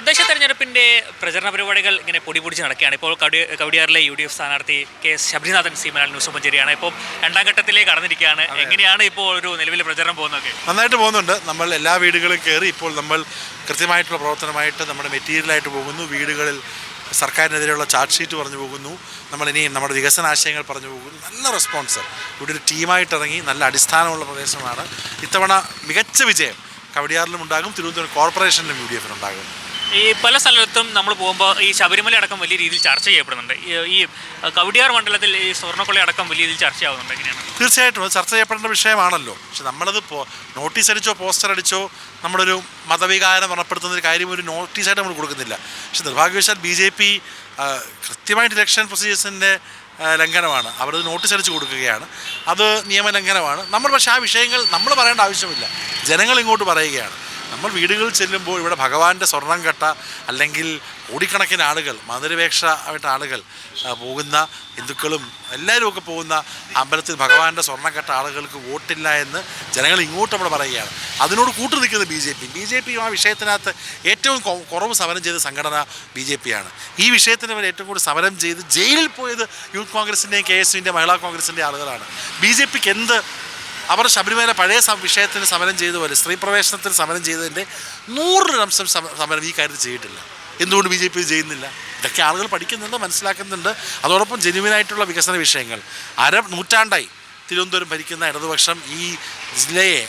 തദ്ദേശ തെരഞ്ഞെടുപ്പിന്റെ പ്രചരണ പരിപാടികൾ ഇങ്ങനെ പൊടി പൊടിച്ച് നടക്കുകയാണ്. ഇപ്പോൾ കവടി- കവടിയാറിലെ യു ഡി എഫ് സ്ഥാനാർത്ഥി കെ എസ് ശബരിനാഥൻ സീമനാൽ ന്യൂസ് മഞ്ചേരിയാണ് ഇപ്പോൾ രണ്ടാം ഘട്ടത്തിലേക്ക് കടന്നിരിക്കുകയാണ്. എങ്ങനെയാണ് ഇപ്പോൾ ഒരു നിലവിലെ പ്രചരണം പോകുന്നത് നന്നായിട്ട് പോകുന്നുണ്ട്. നമ്മൾ എല്ലാ വീടുകളും കയറി ഇപ്പോൾ നമ്മൾ കൃത്യമായിട്ടുള്ള പ്രവർത്തനമായിട്ട് നമ്മുടെ മെറ്റീരിയലായിട്ട് പോകുന്നു. വീടുകളിൽ സർക്കാരിനെതിരെയുള്ള ചാർജ് ഷീറ്റ് പറഞ്ഞു പോകുന്നു. നമ്മൾ ഇനിയും നമ്മുടെ വികസന ആശയങ്ങൾ പറഞ്ഞു പോകുന്നു. നല്ല റെസ്പോൺസ്. ഇവിടെ ഒരു ടീമായിട്ട് ഇറങ്ങി നല്ല അടിസ്ഥാനമുള്ള പ്രദേശമാണ്. ഇത്തവണ മികച്ച വിജയം കവടിയാറിലും ഉണ്ടാകും. തിരുവനന്തപുരം കോർപ്പറേഷനിലും യു ഡി എഫിനുണ്ടാകും ഈ പല സ്ഥലത്തും നമ്മൾ പോകുമ്പോൾ ഈ ശബരിമല അടക്കം വലിയ രീതിയിൽ ചർച്ച ചെയ്യപ്പെടുന്നുണ്ട്. ഈ- കവിടിയാർ മണ്ഡലത്തിൽ ഈ സ്വർണക്കൊള്ളി അടക്കം വലിയ രീതിയിൽ ചർച്ചയാവുന്നുണ്ട് എങ്ങനെയാണ്? തീർച്ചയായിട്ടും അത് ചർച്ച ചെയ്യപ്പെടേണ്ട വിഷയമാണല്ലോ. പക്ഷെ നമ്മളത് നോട്ടീസ് അടിച്ചോ പോസ്റ്റർ അടിച്ചോ നമ്മളൊരു മതവികാരം ഉറപ്പെടുത്തുന്ന ഒരു കാര്യം ഒരു നോട്ടീസായിട്ട് നമ്മൾ കൊടുക്കുന്നില്ല. പക്ഷെ നിർഭാഗ്യവശാൽ ബി ജെ പി കൃത്യമായിട്ട് ഇലക്ഷൻ പ്രൊസീജിയേഴ്സിന്റെ ലംഘനമാണ്. അവരത് നോട്ടീസ് അടിച്ച് കൊടുക്കുകയാണ്. അത് നിയമലംഘനമാണ്. നമ്മൾ പക്ഷേ ആ വിഷയങ്ങൾ നമ്മൾ പറയേണ്ട ആവശ്യമില്ല. ജനങ്ങൾ ഇങ്ങോട്ട് പറയുകയാണ്. നമ്മൾ വീടുകളിൽ ചെല്ലുമ്പോൾ ഇവിടെ ഭഗവാന്റെ സ്വർണം കെട്ട അല്ലെങ്കിൽ കോടിക്കണക്കിന് ആളുകൾ മധുരപേക്ഷ ആയിട്ട് ആളുകൾ പോകുന്ന ഹിന്ദുക്കളും എല്ലാവരും ഒക്കെ പോകുന്ന അമ്പലത്തിൽ ഭഗവാന്റെ സ്വർണം കെട്ട ആളുകൾക്ക് വോട്ടില്ല എന്ന് ജനങ്ങൾ ഇങ്ങോട്ട് നമ്മൾ പറയുകയാണ്. അതിനോട് കൂട്ടു നിൽക്കുന്നത് B J P. B J P ആ വിഷയത്തിനകത്ത് ഏറ്റവും കുറവ് സമരം ചെയ്ത സംഘടന ബി ജെ പി ആണ്. ഈ വിഷയത്തിന് അവർ ഏറ്റവും കൂടുതൽ സമരം ചെയ്ത് ജയിലിൽ പോയത് യൂത്ത് കോൺഗ്രസിന്റെയും കെ എസ് യുവിന്റെ മഹിളാ കോൺഗ്രസിന്റെ ആളുകളാണ്. ബി ജെ പിക്ക് എന്ത് അവർ ശബരിമല പഴയ വിഷയത്തിന് സമരം ചെയ്തതുപോലെ സ്ത്രീ പ്രവേശനത്തിന് സമരം ചെയ്തതിന്റെ നൂറിന് അംശം സമരം ഈ കാര്യത്തിൽ ചെയ്തിട്ടില്ല. എന്തുകൊണ്ട് ബി ജെ പി ചെയ്യുന്നില്ല? ഇതൊക്കെ ആളുകൾ പഠിക്കുന്നുണ്ട് മനസ്സിലാക്കുന്നുണ്ട്. അതോടൊപ്പം ജെനുവിനായിട്ടുള്ള വികസന വിഷയങ്ങൾ. അര നൂറ്റാണ്ടായി തിരുവനന്തപുരം ഭരിക്കുന്ന ഇടതുപക്ഷം ഈ ജില്ലയെ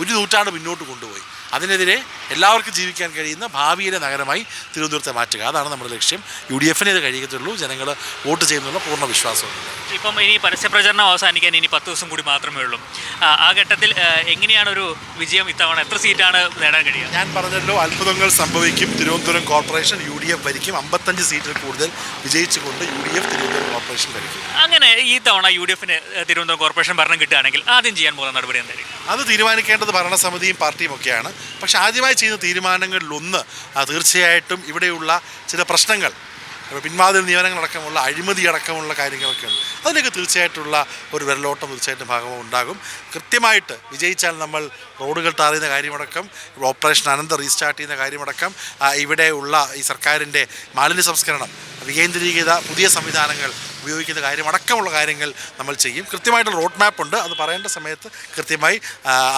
ഒരു നൂറ്റാണ്ട് മുന്നോട്ട് കൊണ്ടുപോയി. അതിനെതിരെ എല്ലാവർക്കും ജീവിക്കാൻ കഴിയുന്ന ഭാവിയിലെ നഗരമായി തിരുവനന്തപുരത്തെ മാറ്റുക. അതാണ് നമ്മുടെ ലക്ഷ്യം. യു ഡി എഫിനെ ഇത് കഴിയത്തുള്ളൂ. ജനങ്ങൾ വോട്ട് ചെയ്യുന്നുള്ള പൂർണ വിശ്വാസമുണ്ട് ഇപ്പം ഇനി പരസ്യപ്രചരണം അവസാനിക്കാൻ ഇനി പത്ത് ദിവസം കൂടി മാത്രമേ ഉള്ളൂ. ആ, ഘട്ടത്തിൽ എങ്ങനെയാണ് ഒരു വിജയം ഇത്തവണ? എത്ര സീറ്റാണ് നേടാൻ കഴിയുക? ഞാൻ പറഞ്ഞല്ലോ അത്ഭുതങ്ങൾ സംഭവിക്കും. Thiruvananthapuram corporation U D F ഭരിക്കും. അമ്പത്തഞ്ച് സീറ്റിൽ കൂടുതൽ വിജയിച്ചുകൊണ്ട് യു ഡി എഫ് തിരുവനന്തപുരം അങ്ങനെ ഈ തവണ യു ഡി എഫിന് തിരുവനന്തപുരം കോർപ്പറേഷൻ ഭരണം കിട്ടുകയാണെങ്കിൽ ആദ്യം ചെയ്യാൻ പോകുന്ന നടപടി എന്തായിരിക്കും? അത് തീരുമാനിക്കേണ്ടത് ഭരണസമിതിയും പാർട്ടിയും ഒക്കെയാണ്. പക്ഷേ ആദ്യമായി ചെയ്യുന്ന തീരുമാനങ്ങളിലൊന്ന് തീർച്ചയായിട്ടും ഇവിടെയുള്ള ചില പ്രശ്നങ്ങൾ പിൻവാതിൽ നിയമനങ്ങളടക്കമുള്ള അഴിമതി അടക്കമുള്ള കാര്യങ്ങളൊക്കെ ഉണ്ട് അതിനൊക്കെ തീർച്ചയായിട്ടുള്ള ഒരു വിരലോട്ടം തീർച്ചയായിട്ടും ഭാഗവും ഉണ്ടാകും. കൃത്യമായിട്ട് വിജയിച്ചാൽ നമ്മൾ റോഡുകൾ താറിയുന്ന കാര്യമടക്കം ഓപ്പറേഷൻ അനന്ത റീസ്റ്റാർട്ട് ചെയ്യുന്ന കാര്യമടക്കം ഇവിടെയുള്ള ഈ സർക്കാരിന്റെ മാലിന്യ സംസ്കരണം വികേന്ദ്രീകൃത പുതിയ സംവിധാനങ്ങൾ ഉപയോഗിക്കുന്ന കാര്യം അടക്കമുള്ള കാര്യങ്ങൾ നമ്മൾ ചെയ്യും. കൃത്യമായിട്ടുള്ള റോഡ് മാപ്പ് ഉണ്ട്. അത് പറയേണ്ട സമയത്ത് കൃത്യമായി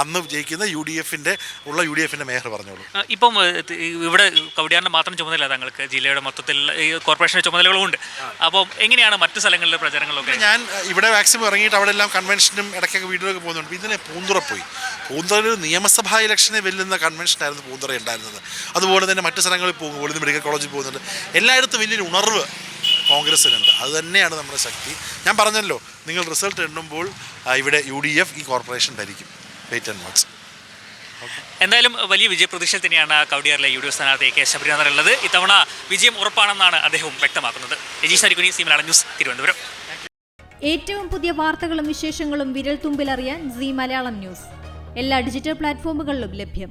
അന്ന് വിജയിക്കുന്ന യു ഡി എഫിന്റെ ഉള്ള യു ഡി എഫിന്റെ മേയർ പറഞ്ഞോളൂ. ഇപ്പം ഇവിടെ കവടിയാറിന്റെ മാത്രം ചുമതല താങ്കൾക്ക്. ജില്ലയുടെ മൊത്തത്തിൽ ഈ കോർപ്പറേഷന്റെ ചുമതലകളും ഉണ്ട്. അപ്പോൾ എങ്ങനെയാണ് മറ്റു സ്ഥലങ്ങളിലെ പ്രചാരങ്ങളൊക്കെ ഞാൻ ഇവിടെ മാക്സിമം ഇറങ്ങിയിട്ട് അവിടെ എല്ലാം കൺവെൻഷനും ഇടയ്ക്കൊക്കെ വീട്ടിലൊക്കെ പോകുന്നുണ്ട്. ഇതിനെ പൂന്തുറ പോയി. പൂന്തുറയിൽ ഒരു നിയമസഭാ ഇലക്ഷനെ വെല്ലുന്ന കൺവെൻഷനായിരുന്നു പൂന്തുറ ഉണ്ടായിരുന്നത്. അതുപോലെ തന്നെ മറ്റു സ്ഥലങ്ങളിൽ പോകുമ്പോൾ മെഡിക്കൽ കോളേജിൽ പോകുന്നുണ്ട്. എല്ലായിടത്തും വലിയൊരു ഉണർവ് കോൺഗ്രസ്സിനുണ്ട് അത് തന്നെയാണ് നമ്മുടെ ശക്തി. ഞാൻ പറഞ്ഞല്ലോ നിങ്ങൾ റിസൾട്ട് എണ്ണുമ്പോൾ ഇവിടെ യു ഡി എഫ് ഈ കോർപ്പറേഷൻ ധരിക്കും വെയിറ്റ് ആൻഡ് വാച്ച് എന്തായാലും വലിയ വിജയപ്രതീക്ഷ തന്നെയാണ് കവടിയാറിലെ യു ഡി എഫ് സ്ഥാനാർത്ഥി കെ. ശബരിനാഥൻ ഉള്ളത്. ഇത്തവണ വിജയം ഉറപ്പാണെന്നാണ് അദ്ദേഹം വ്യക്തമാക്കുന്നത്. Rajeesh Arikuni C Malayalam news Thiruvananthapuram. ഏറ്റവും പുതിയ വാർത്തകളും വിശേഷങ്ങളും വിരൽ തുമ്പിലറിയാൻ സി മലയാളം ന്യൂസ്. എല്ലാ ഡിജിറ്റൽ പ്ലാറ്റ്ഫോമുകളിലും ലഭ്യം.